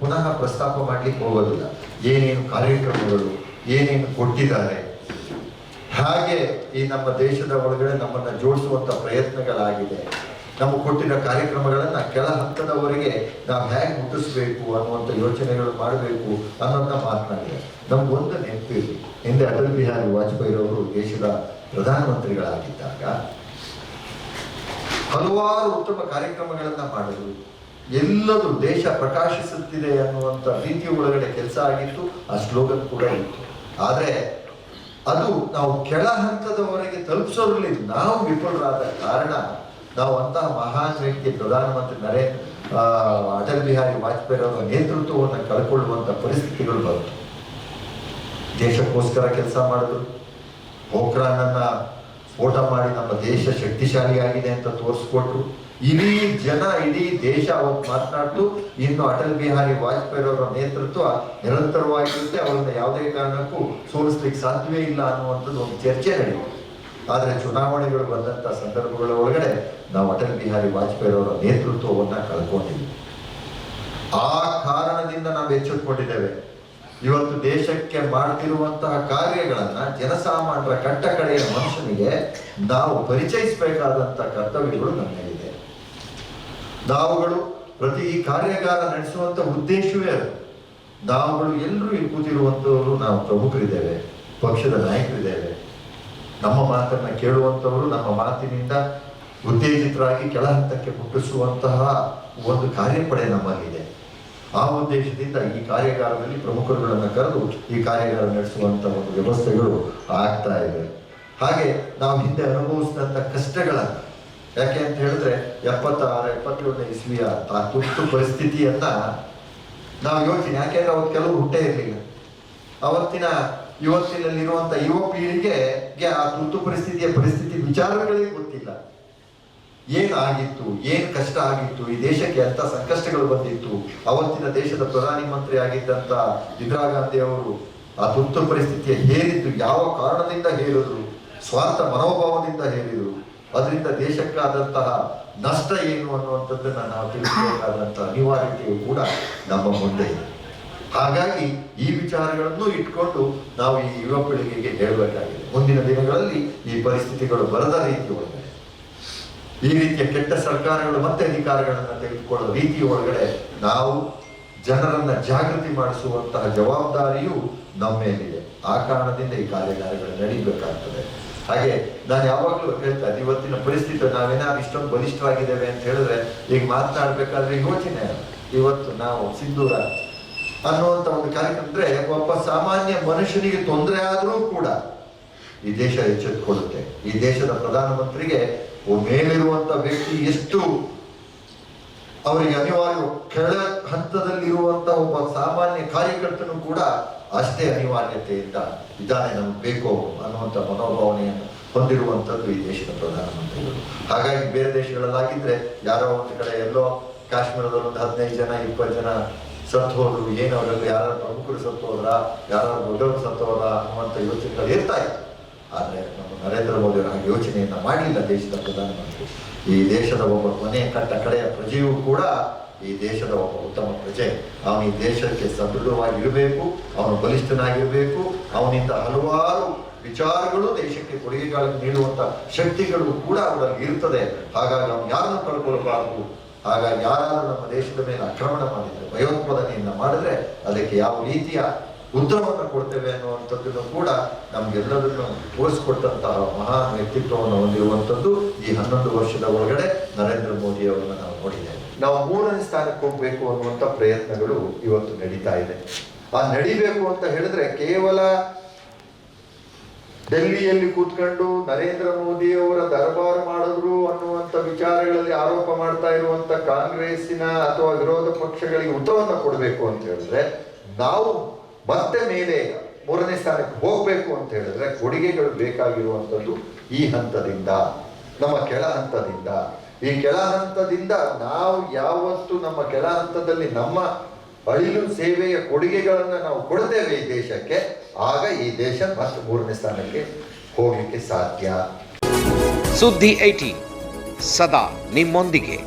ಪುನಃ ಪ್ರಸ್ತಾಪ ಮಾಡ್ಲಿಕ್ಕೆ ಹೋಗೋದಿಲ್ಲ. ಏನೇನು ಕಾರ್ಯಕ್ರಮಗಳು, ಏನೇನು ಕೊಟ್ಟಿದ್ದಾರೆ. ಹಾಗೆ ಈ ನಮ್ಮ ದೇಶದ ಒಳಗಡೆ ನಮ್ಮನ್ನ ಜೋಡಿಸುವಂಥ ಪ್ರಯತ್ನಗಳಾಗಿದೆ. ನಮ್ಮ ಕೊಟ್ಟಿರೋ ಕಾರ್ಯಕ್ರಮಗಳನ್ನು ಕೆಳ ಹಂತದವರೆಗೆ ನಾವು ಹೇಗೆ ಮುಟ್ಟಿಸ್ಬೇಕು ಅನ್ನುವಂಥ ಯೋಚನೆಗಳು ಮಾಡಬೇಕು ಅನ್ನೋದನ್ನ ಮಾತನಾಡಿದೆ. ನಮ್ಗೊಂದು ನೆನಪಿರಲಿ ಹಿಂದೆ ಅಟಲ್ ಬಿಹಾರಿ ವಾಜಪೇಯಿ ಅವರು ದೇಶದ ಪ್ರಧಾನಮಂತ್ರಿಗಳಾಗಿದ್ದಾಗ ಹಲವಾರು ಉತ್ತಮ ಕಾರ್ಯಕ್ರಮಗಳನ್ನು ಮಾಡಿದ್ರು. ಎಲ್ಲದು ದೇಶ ಪ್ರಕಾಶಿಸುತ್ತಿದೆ ಅನ್ನುವಂಥ ರೀತಿ ಒಳಗಡೆ ಕೆಲಸ ಆಗಿತ್ತು, ಆ ಸ್ಲೋಗನ್ ಕೂಡ ಇತ್ತು. ಆದರೆ ಅದು ನಾವು ಕೆಳ ಹಂತದವರೆಗೆ ತಲುಪಿಸೋದ್ರಲ್ಲಿ ನಾವು ವಿಫಲರಾದ ಕಾರಣ ನಾವು ಅಂತಹ ಮಹಾನ್ ವ್ಯಕ್ತಿ ಪ್ರಧಾನಮಂತ್ರಿ ನರೇಂದ್ರ ಅಟಲ್ ಬಿಹಾರಿ ವಾಜಪೇಯಿ ಅವರ ನೇತೃತ್ವವನ್ನು ಕಳ್ಕೊಳ್ಳುವಂಥ ಪರಿಸ್ಥಿತಿಗಳು ಬಂತು. ದೇಶಕ್ಕೋಸ್ಕರ ಕೆಲಸ ಮಾಡಿದ್ರು. ಪೋಖ್ರಾನನ್ನ ಸ್ಫೋಟ ಮಾಡಿ ನಮ್ಮ ದೇಶ ಶಕ್ತಿಶಾಲಿಯಾಗಿದೆ ಅಂತ ತೋರಿಸ್ಕೊಟ್ರು. ಇಡೀ ಜನ, ಇಡೀ ದೇಶ ಅವತ್ತು ಮಾತನಾಡ್ತು. ಇನ್ನು ಅಟಲ್ ಬಿಹಾರಿ ವಾಜಪೇಯಿ ಅವರ ನೇತೃತ್ವ ನಿರಂತರವಾಗಿರುತ್ತೆ. ಅವರನ್ನ ಯಾವುದೇ ಕಾರಣಕ್ಕೂ ಸೋಲಿಸ್ಲಿಕ್ಕೆ ಸಾಧ್ಯವೇ ಇಲ್ಲ ಅನ್ನುವಂಥದ್ದು ಒಂದು ಚರ್ಚೆ ನಡೆಯಿತು ಆದರೆ ಚುನಾವಣೆಗಳು ಬಂದಂಥ ಸಂದರ್ಭಗಳ ಒಳಗಡೆ ನಾವು ಅಟಲ್ ಬಿಹಾರಿ ವಾಜಪೇಯಿ ಅವರ ನೇತೃತ್ವವನ್ನು ಕಳ್ಕೊಂಡಿದ್ವಿ ಆ ಕಾರಣದಿಂದ ನಾವು ಎಚ್ಚೆತ್ತುಕೊಂಡಿದ್ದೇವೆ ಇವತ್ತು ದೇಶಕ್ಕೆ ಮಾಡ್ತಿರುವಂತಹ ಕಾರ್ಯಗಳನ್ನ ಜನಸಾಮಾನ್ಯರ ಕಟ್ಟ ಕಡೆಯ ಮನುಷ್ಯನಿಗೆ ನಾವು ಪರಿಚಯಿಸಬೇಕಾದಂತಹ ಕರ್ತವ್ಯಗಳು ನಮ್ಮಲ್ಲಿದೆ. ನಾವುಗಳು ಪ್ರತಿ ಕಾರ್ಯಾಗಾರ ನಡೆಸುವಂತ ಉದ್ದೇಶವೇ ಅದು. ನಾವುಗಳು ಎಲ್ಲರೂ ಇಲ್ಲಿ ಕೂತಿರುವಂತವರು ನಾವು ಪ್ರಮುಖರಿದ್ದೇವೆ, ಪಕ್ಷದ ನಾಯಕರಿದ್ದೇವೆ. ನಮ್ಮ ಮಾತನ್ನ ಕೇಳುವಂತವರು ನಮ್ಮ ಮಾತಿನಿಂದ ಉತ್ತೇಜಿತರಾಗಿ ಕೆಳ ಹಂತಕ್ಕೆ ಮುಟ್ಟಿಸುವಂತಹ ಒಂದು ಕಾರ್ಯಪಡೆ ನಮ್ಮಲ್ಲಿದೆ. ಆ ಉದ್ದೇಶದಿಂದ ಈ ಕಾರ್ಯಾಗಾರದಲ್ಲಿ ಪ್ರಮುಖರುಗಳನ್ನು ಕರೆದು ಈ ಕಾರ್ಯಾಗಾರ ನಡೆಸುವಂತ ಒಂದು ವ್ಯವಸ್ಥೆಗಳು ಆಗ್ತಾ ಇದೆ ಹಾಗೆ ನಾವು ಹಿಂದೆ ಅನುಭವಿಸಿದಂಥ ಕಷ್ಟಗಳನ್ನು, ಯಾಕೆ ಅಂತ ಹೇಳಿದ್ರೆ ಎಪ್ಪತ್ತಾರು, ಎಪ್ಪತ್ತೇಳನೇ ಇಸ್ವಿಯ ಆ ತುರ್ತು ಪರಿಸ್ಥಿತಿಯನ್ನ ನಾವು ಯೋಚನೆ ಯಾಕೆಂದ್ರೆ ಅವತ್ತು ಕೆಲವು ಹುಟ್ಟೇ ಇರಲಿಲ್ಲ. ಅವತ್ತಿನ ಯುವತಿನಲ್ಲಿರುವಂತ ಯುವ ಪೀಳಿಗೆಗೆ ಆ ತುರ್ತು ಪರಿಸ್ಥಿತಿಯ ಪರಿಸ್ಥಿತಿ ವಿಚಾರಗಳೇ ಗೊತ್ತಿಲ್ಲ. ಏನಾಗಿತ್ತು, ಏನು ಕಷ್ಟ ಆಗಿತ್ತು, ಈ ದೇಶಕ್ಕೆ ಅಂತ ಸಂಕಷ್ಟಗಳು ಬಂದಿತ್ತು. ಅವತ್ತಿನ ದೇಶದ ಪ್ರಧಾನಿ ಮಂತ್ರಿ ಆಗಿದ್ದಂತ ಇಂದಿರಾ ಗಾಂಧಿ ಅವರು ಆ ತುರ್ತು ಪರಿಸ್ಥಿತಿಯ ಹೇರಿದ್ದು ಯಾವ ಕಾರಣದಿಂದ ಹೇರಿದ್ರು? ಸ್ವಾರ್ಥ ಮನೋಭಾವದಿಂದ ಹೇರಿದ್ರು. ಅದರಿಂದ ದೇಶಕ್ಕಾದಂತಹ ನಷ್ಟ ಏನು ಅನ್ನುವಂಥದ್ದನ್ನ ನಾವು ತಿಳಿಸಬೇಕಾದಂತಹ ಅನಿವಾರ್ಯತೆಯು ಕೂಡ ನಮ್ಮ ಮುಂದೆ ಇದೆ. ಹಾಗಾಗಿ ಈ ವಿಚಾರಗಳನ್ನು ಇಟ್ಕೊಂಡು ನಾವು ಈ ಯುವ ಪೀಳಿಗೆಗೆ ಹೇಳಬೇಕಾಗಿದೆ. ಮುಂದಿನ ದಿನಗಳಲ್ಲಿ ಈ ಪರಿಸ್ಥಿತಿಗಳು ಬರದ ರೀತಿ ಈ ರೀತಿಯ ಕೆಟ್ಟ ಸರ್ಕಾರಗಳು ಮತ್ತೆ ಅಧಿಕಾರಗಳನ್ನು ತೆಗೆದುಕೊಳ್ಳುವ ರೀತಿ ಒಳಗಡೆ ನಾವು ಜನರನ್ನ ಜಾಗೃತಿ ಮಾಡಿಸುವಂತಹ ಜವಾಬ್ದಾರಿಯು ನಮ್ಮ ಮೇಲಿದೆ. ಆ ಕಾರಣದಿಂದ ಈ ಕಾರ್ಯಾಗಾರಗಳು ನಡೀಬೇಕಾಗ್ತದೆ. ಹಾಗೆ ನಾನು ಯಾವಾಗಲೂ ಹೇಳ್ತಾ ಇವತ್ತಿನ ಪರಿಸ್ಥಿತಿ ನಾವೇನಾದ್ರು ಇಷ್ಟೊಂದು ಬಲಿಷ್ಠವಾಗಿದ್ದೇವೆ ಅಂತ ಹೇಳಿದ್ರೆ ಈಗ ಮಾತನಾಡ್ಬೇಕಾದ್ರೆ ಯೋಚನೆ ಇವತ್ತು ನಾವು ಸಿಂಧೂರ ಅನ್ನುವಂತ ಒಂದು ಕಾರ್ಯಕ್ರಮ ಅಂದ್ರೆ ಒಬ್ಬ ಸಾಮಾನ್ಯ ಮನುಷ್ಯನಿಗೆ ತೊಂದರೆ ಆದರೂ ಕೂಡ ಈ ದೇಶ ಎಚ್ಚೆತ್ತುಕೊಳ್ಳುತ್ತೆ ಈ ದೇಶದ ಪ್ರಧಾನಮಂತ್ರಿಗೆ ಮೇಲಿರುವಂತ ವ್ಯಕ್ತಿ ಎಷ್ಟು ಅವರಿಗೆ ಅನಿವಾರ್ಯ, ಕೆಳ ಹಂತದಲ್ಲಿರುವಂತ ಒಬ್ಬ ಸಾಮಾನ್ಯ ಕಾರ್ಯಕರ್ತನು ಕೂಡ ಅಷ್ಟೇ ಅನಿವಾರ್ಯತೆಯಿಂದ ಇದ್ದಾನೆ, ನಮ್ಗೆ ಬೇಕು ಅನ್ನುವಂಥ ಮನೋಭಾವನೆಯನ್ನು ಹೊಂದಿರುವಂಥದ್ದು ಈ ದೇಶದ ಪ್ರಧಾನಮಂತ್ರಿಗಳು. ಹಾಗಾಗಿ ಬೇರೆ ದೇಶಗಳಲ್ಲಾಗಿದ್ರೆ ಯಾರೋ ಒಂದು ಕಡೆ ಎಲ್ಲೋ ಕಾಶ್ಮೀರದಲ್ಲಿ ಒಂದು ಹದಿನೈದು ಜನ, ಇಪ್ಪತ್ತು ಜನ ಸತ್ತು ಹೋದ್ರು, ಏನು ಅವರಲ್ಲಿ ಯಾರು ಪ್ರಮುಖರು ಸತ್ತು ಹೋದ್ರ ಯಾರು ದೊಡ್ಡವರು ಸತ್ತು ಹೋದ್ರ ಅನ್ನುವಂಥ ಯೋಚನೆಗಳು ಇರ್ತಾ ಇತ್ತು. ಆದರೆ ನರೇಂದ್ರ ಮೋದಿ ಅವರು ಹಾಗೆ ಯೋಚನೆಯನ್ನ ಮಾಡಲಿಲ್ಲ ದೇಶದ ಪ್ರಧಾನಮಂತ್ರಿ. ಈ ದೇಶದ ಒಬ್ಬ ಮನೆಯ ಕಟ್ಟ ಕಡೆಯ ಪ್ರಜೆಯೂ ಕೂಡ ಈ ದೇಶದ ಒಬ್ಬ ಉತ್ತಮ ಪ್ರಜೆ. ಅವನು ಈ ದೇಶಕ್ಕೆ ಸದೃಢವಾಗಿರಬೇಕು, ಅವನು ಬಲಿಷ್ಠನಾಗಿರಬೇಕು, ಅವನಿಂದ ಹಲವಾರು ವಿಚಾರಗಳು ದೇಶಕ್ಕೆ ಕೊಡುಗೆಗಳನ್ನು ನೀಡುವಂತಹ ಶಕ್ತಿಗಳು ಕೂಡ ಅವರಲ್ಲಿ ಇರ್ತದೆ. ಹಾಗಾಗಿ ಅವನು ಯಾರನ್ನು ಕಳ್ಕೊಳ್ಬಾರದು? ಹಾಗಾಗಿ ಯಾರಾದರೂ ನಮ್ಮ ದೇಶದ ಮೇಲೆ ಆಕ್ರಮಣ ಮಾಡಿದ್ರೆ, ಭಯೋತ್ಪಾದನೆಯನ್ನು ಮಾಡಿದ್ರೆ, ಅದಕ್ಕೆ ಯಾವ ರೀತಿಯ ಉತ್ತರವನ್ನು ಕೊಡ್ತೇವೆ ಅನ್ನುವಂಥದ್ದನ್ನು ಕೂಡ ನಮ್ಗೆಲ್ಲರನ್ನು ತೋರಿಸ್ಕೊಟ್ಟಂತಹ ಮಹಾನ್ ವ್ಯಕ್ತಿತ್ವವನ್ನು ಹೊಂದಿರುವಂಥದ್ದು ಈ ಹನ್ನೊಂದು ವರ್ಷದ ಒಳಗಡೆ ನರೇಂದ್ರ ಮೋದಿ ಅವರನ್ನು ನಾವು ನೋಡಿದ್ದೇವೆ. ನಾವು ಮೂರನೇ ಸ್ಥಾನಕ್ಕೆ ಹೋಗ್ಬೇಕು ಅನ್ನುವಂಥ ಪ್ರಯತ್ನಗಳು ಇವತ್ತು ನಡೀತಾ ಇದೆ. ಆ ನಡಿಬೇಕು ಅಂತ ಹೇಳಿದ್ರೆ ಕೇವಲ ಡೆಲ್ಲಿಯಲ್ಲಿ ಕೂತ್ಕೊಂಡು ನರೇಂದ್ರ ಮೋದಿ ಅವರ ದರ್ಬಾರ್ ಮಾಡಿದ್ರು ಅನ್ನುವಂಥ ವಿಚಾರಗಳಲ್ಲಿ ಆರೋಪ ಮಾಡ್ತಾ ಇರುವಂತ ಕಾಂಗ್ರೆಸ್ಸಿನ ಅಥವಾ ವಿರೋಧ ಪಕ್ಷಗಳಿಗೆ ಉತ್ತರವನ್ನು ಕೊಡಬೇಕು ಅಂತ ಹೇಳಿದ್ರೆ ನಾವು ಮತ್ತೆ ಮೇಲೆ ಮೂರನೇ ಸ್ಥಾನಕ್ಕೆ ಹೋಗಬೇಕು ಅಂತ ಹೇಳಿದ್ರೆ ಕೊಡುಗೆಗಳು ಬೇಕಾಗಿರುವಂಥದ್ದು ಈ ಹಂತದಿಂದ, ನಮ್ಮ ಕೆಳ ಹಂತದಿಂದ. ಈ ಕೆಳ ಹಂತದಿಂದ ನಾವು ಯಾವತ್ತು ನಮ್ಮ ಕೆಳ ಹಂತದಲ್ಲಿ ನಮ್ಮ ಅಳಿಲು ಸೇವೆಯ ಕೊಡುಗೆಗಳನ್ನು ನಾವು ಕೊಡ್ತೇವೆ ಈ ದೇಶಕ್ಕೆ, ಆಗ ಈ ದೇಶ ಮತ್ತೆ ಮೂರನೇ ಸ್ಥಾನಕ್ಕೆ ಹೋಗಲಿಕ್ಕೆ ಸಾಧ್ಯ. ಸುದ್ದಿ ಐಟಿ, ಸದಾ ನಿಮ್ಮೊಂದಿಗೆ.